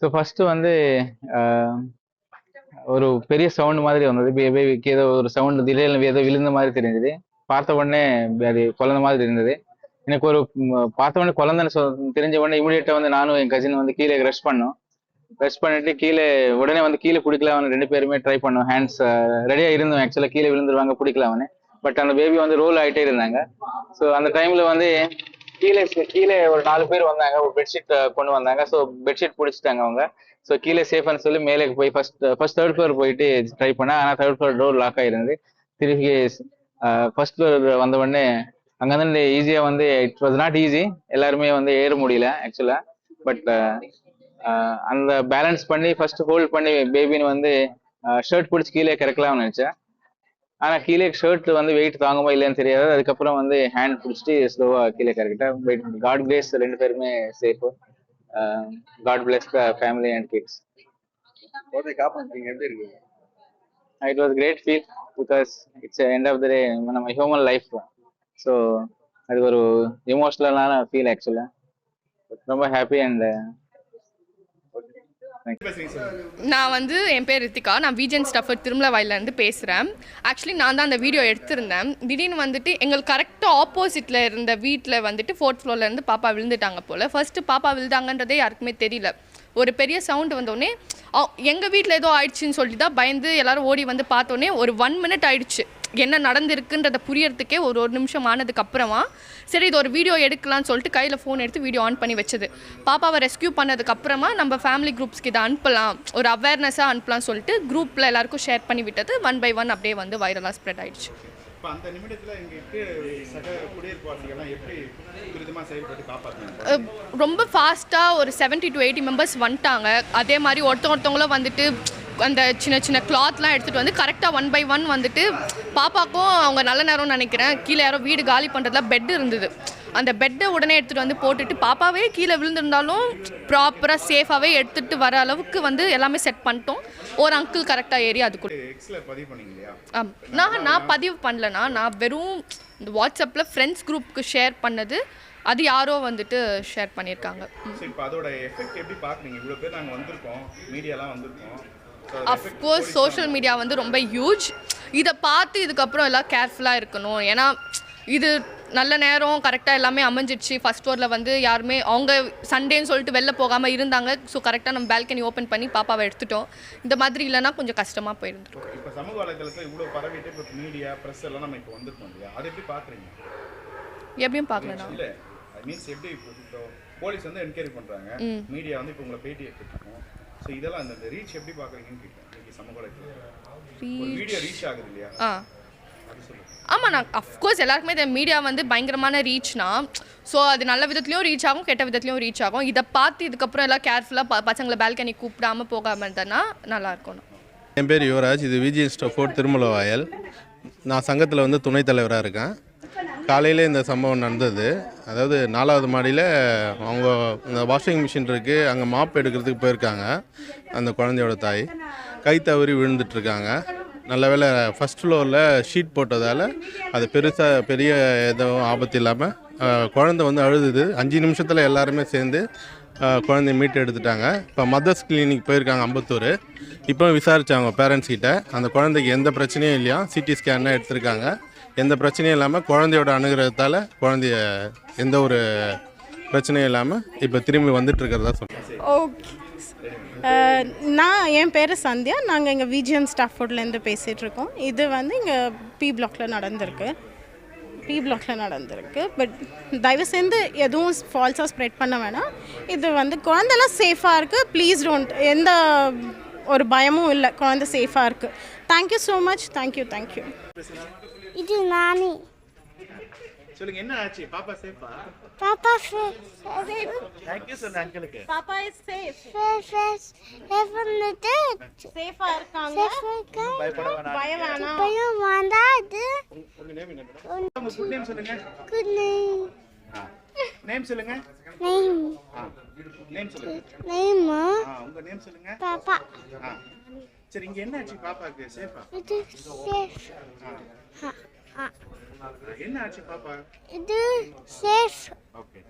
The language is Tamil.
ஸோ ஃபர்ஸ்ட் வந்து ஒரு பெரிய சவுண்ட் மாதிரி வந்தது. பே- பேபிக்கு ஏதோ ஒரு சவுண்ட் திடீர்னு ஏதோ விழுந்த மாதிரி தெரிஞ்சது. பார்த்த உடனே அது குழந்தை மாதிரி இருந்தது எனக்கு ஒரு பார்த்த உடனே குழந்தைன்னு சொ- தெரிஞ்ச உடனே இமீடியட்டா வந்து நானும் என் கசின் வந்து கீழே ரஷ் பண்ணோம். ரஷ் பண்ணிட்டு கீழே உடனே வந்து கீழே பிடிக்கல ரெண்டு பேருமே ட்ரை பண்ணோம். ஹேண்ட்ஸ் ரெடியா இருந்தோம். ஆக்சுவலா கீழே விழுந்துருவாங்க பிடிக்கல பட் அந்த பேபி வந்து ரோல் ஆயிட்டே இருந்தாங்க. ஸோ அந்த டைம்ல வந்து கீழே கீழே ஒரு நாலு பேர் வந்தாங்க ஒரு பெட்ஷீட் கொண்டு வந்தாங்க. ஸோ பெட்ஷீட் பிடிச்சிட்டாங்க அவங்க. ஸோ கீழே சேஃப்னு சொல்லி மேலே போய் ஃபர்ஸ்ட் ஃபர்ஸ்ட் தேர்ட் ஃப்ளோர் போயிட்டு ட்ரை பண்ணேன் ஆனால் தேர்ட் ஃப்ளோர் டோர் லாக் ஆயிருந்து திருப்பி ஃபர்ஸ்ட் ஃப்ளோர் வந்த உடனே அங்க வந்து ஈஸியா வந்து இட் வாஸ் நாட் ஈஸி எல்லாருமே வந்து ஏற முடியல ஆக்சுவலா பட் அந்த பேலன்ஸ் பண்ணி ஃபர்ஸ்ட் ஹோல்ட் பண்ணி பேபின்னு வந்து ஷர்ட் பிடிச்சி கீழே கிறக்கலாம்னு நினைச்சேன். ஆனா கீழே ஷர்ட் வந்து வெயிட் தாங்குமா இல்லைன்னு தெரியாது. அதுக்கப்புறம் வந்து ஹேண்ட் பிடிச்சிட்டு ஸ்லோவா கீழே கறக்கிட்டேன் பட் காட் கிரேஸ் ரெண்டு பேருமே safe god bless the family and kids it was great feel because it's end of the day நம்ம ஹியூமன் லைஃப் ஸோ அது ஒரு எமோஷ்னலான ஃபீல் ஆக்சுவலாக ரொம்ப ஹாப்பி அண்ட் நான் வந்து என் பேர் ரித்திகா. நான் விஜன் ஸ்டஃபர் திருமலவாயிலேருந்து பேசுகிறேன் ஆக்சுவலி நான் தான் அந்த வீடியோ எடுத்திருந்தேன். திடீர்னு வந்துட்டு எங்களுக்கு கரெக்டாக ஆப்போசிட்டில் இருந்த வீட்டில் வந்துட்டு ஃபோர்த் ஃப்ளோர்லேருந்து பாப்பா விழுந்துட்டாங்க போல். ஃபர்ஸ்ட்டு பாப்பா விழுந்தாங்கன்றதே யாருக்குமே தெரியல. ஒரு பெரிய சவுண்ட் வந்தோடனே எங்கள் வீட்டில் ஏதோ ஆயிடுச்சுன்னு சொல்லி தான் பயந்து எல்லாரும் ஓடி வந்து பார்த்தோன்னே ஒரு ஒன் மினிட் ஆயிடுச்சு. என்ன நடந்திருக்குன்றதை புரியறதுக்கே ஒரு ஒரு நிமிஷம் ஆனதுக்கு அப்புறமா சரி இது ஒரு வீடியோ எடுக்கலாம்னு சொல்லிட்டு கையில் ஃபோன் எடுத்து வீடியோ ஆன் பண்ணி வச்சது. பாப்பாவை ரெஸ்க்யூ பண்ணதுக்கப்புறமா நம்ம ஃபேமிலி குரூப்ஸ்க்கு இதை அனுப்பலாம். ஒரு அவேர்னஸாக அனுப்பலாம்னு சொல்லிட்டு குரூப்பில் எல்லாருக்கும் ஷேர் பண்ணி விட்டது. ஒன் பை ஒன் அப்படியே வந்து வைரலாக ஸ்ப்ரெட் ஆயிடுச்சு. இப்போ அந்த எங்களுக்கு சக எப்படி செயல்பட்டு காப்பாற்றினாங்க ரொம்ப ஃபாஸ்ட்டாக ஒரு 70 டு எயிட்டி மெம்பர்ஸ் வந்துட்டாங்க. அதே மாதிரி ஒருத்தவங்க ஒருத்தவங்களும் வந்துட்டு அந்த சின்ன சின்ன கிளாத்லாம் எடுத்துகிட்டு வந்து கரெக்டாக ஒன் பை ஒன் வந்துட்டு பாப்பாக்கும் அவங்க நல்ல நேரம்னு நினைக்கிறேன். கீழே யாரோ வீடு காலி பண்ணுறதுல பெட் இருந்தது. அந்த பெட்டை உடனே எடுத்துகிட்டு வந்து போட்டுட்டு பாப்பாவே கீழே விழுந்திருந்தாலும் ப்ராப்பராக சேஃபாகவே எடுத்துகிட்டு வர அளவுக்கு வந்து எல்லாமே செட் பண்ணிட்டோம். ஒரு அங்கிள் கரெக்டாக ஏறி இல்லையா ஆம். நான் நான் பதிவு பண்ணலண்ணா. நான் வெறும் இந்த வாட்ஸ்அப்பில் ஃப்ரெண்ட்ஸ் குரூப்புக்கு ஷேர் பண்ணது. அது யாரோ வந்துட்டு ஷேர் பண்ணியிருக்காங்க. இப்போ அதோட எஃபெக்ட் எப்படி பார்க்குறீங்க இவ்வளோ பேர் நாங்கள் வந்திருக்கோம். மீடியாலாம் வந்திருக்கோம். அஃப்கோர்ஸ் சோஷியல் மீடியா வந்து ரொம்ப ஹியூஜ் இதை பார்த்து இதுக்கப்புறம் எல்லாம் கேர்ஃபுல்லாக இருக்கணும். ஏன்னா இது நல்ல நேரம் கரெக்டாக எல்லாமே அமைஞ்சிடுச்சு. ஃபர்ஸ்ட் ஃப்ளோரில் வந்து யாருமே அவங்க சண்டேன்னு சொல்லிட்டு வெளில போகாமல் இருந்தாங்க. ஸோ கரெக்டாக நம்ம பால்கனி ஓப்பன் பண்ணி பாப்பாவை எடுத்துட்டோம். இந்த மாதிரி இல்லைன்னா கொஞ்சம் கஷ்டமாக போயிருந்துருக்கும். இப்போ சமூக வலைதளத்தில் இவ்வளோ பரவிட்டு இப்போ மீடியா ப்ரெஸ் எல்லாம் நம்ம இப்போ வந்திருக்கோம் இல்லையா? அதை எப்படி பார்க்குறீங்க? எப்படியும் பார்க்கலண்ணா இல்லை. மீன்ஸ் எப்படி இப்போ போலீஸ் வந்து என்கொயரி பண்ணுறாங்க மீடியா வந்து இப்போ உங்களை பேட்டி எடுத்துருக்கோம் ஸோ இதெல்லாம் அந்த ரீச் எப்படி பார்க்குறீங்கன்னு இன்னைக்கு சமூக ஒரு வீடியோ ரீச் ஆகுது இல்லையா? ஆ. ஆமாம் நான் அஃப்கோர்ஸ் எல்லாருக்குமே இந்த மீடியா வந்து பயங்கரமான ரீச்னா ஸோ அது நல்ல விதத்துலையும் ரீச் ஆகும் கெட்ட விதத்துலையும் ரீச் ஆகும். இதை பார்த்து இதுக்கப்புறம் எல்லாம் கேர்ஃபுல்லாக ப பசங்களை பால்கனி கூப்பிடாம போகாமல் இருந்தேன்னா நல்லா இருக்கணும் என் பேர் யுவராஜ். இது விஜி ஸ்டோஃபோர்ட் திருமலவாயல். நான் சங்கத்தில் வந்து துணைத் தலைவராக இருக்கேன். காலையில் இந்த சம்பவம் நடந்தது. அதாவது நாலாவது மாடியில் அவங்க இந்த வாஷிங் மிஷின் இருக்குது அங்கே மாப் எடுக்கிறதுக்கு போயிருக்காங்க. அந்த குழந்தையோட தாய். கை தவறி விழுந்துட்டுருக்காங்க. நல்ல வேளை ஃபஸ்ட் ஃப்ளோரில் ஷீட் போட்டதால் அது பெருசாக பெரிய எதுவும் ஆபத்து இல்லாமல் குழந்தை வந்து அழுதுது. அஞ்சு நிமிஷத்தில் எல்லாருமே சேர்ந்து குழந்தைய மீட்டு எடுத்துட்டாங்க. இப்போ மதர்ஸ் கிளினிக் போயிருக்காங்க அம்பத்தூர். இப்போ விசாரித்தாங்க பேரண்ட்ஸ் கிட்ட. அந்த குழந்தைக்கு எந்த பிரச்சனையும் இல்லையா? சிடி ஸ்கேன் எடுத்திருக்காங்க. எந்த பிரச்சனையும் இல்லாமல் குழந்தையோட அணுகிறதால குழந்தைய எந்த ஒரு பிரச்சனையும் இல்லாமல் இப்போ திரும்பி வந்துட்டு இருக்கிறதா சொல்லுங்கள் ஓகே uh, நான் என் பேர் சந்தியா. நாங்கள் இங்கே விஜிஎன் ஸ்டாஃபோர்ட்லேருந்து பேசிகிட்டு இருக்கோம். இது வந்து இங்கே பி பிளாக்ல நடந்திருக்கு. பி பிளாக்ல நடந்திருக்கு. பட் தயவு செஞ்சு எதுவும் ஃபால்ஸாக ஸ்ப்ரெட் பண்ண வேணாம். இது வந்து குழந்தெல்லாம் சேஃபாக இருக்குது ப்ளீஸ் டோன்ட் எந்த ஒரு பயமும் இல்லை. குழந்தை சேஃபாக இருக்குது thank you so much thank you thank you இது நானி சொல்லுங்க என்ன ஆச்சு? பாப்பா சேஃபா பாப்பா தேங்க்யூ சொன்ன அங்கிளுக்கு பாப்பா இஸ் சேஃப் ஃபேஸ் வந்துட்டு சேஃபாக இருக்காங்க. பயப்பட வேணாம். பயம் வேணாம். பயம் வந்தாது. உங்க நேம் என்ன மேடம் உங்க குட் நேம் சொல்லுங்க. குட் நைம் நேம் சொல்லுங்க. நைம் நேம் சொல்லுங்க நைமா உங்க நேம் சொல்லுங்க. பாப்பா. சரி இங்க என்ன ஆச்சு பாப்பாக்கு சேஃபா இது சேஃப் என்ன ஆச்சு பாப்பா? இது சேஃப் ஓகே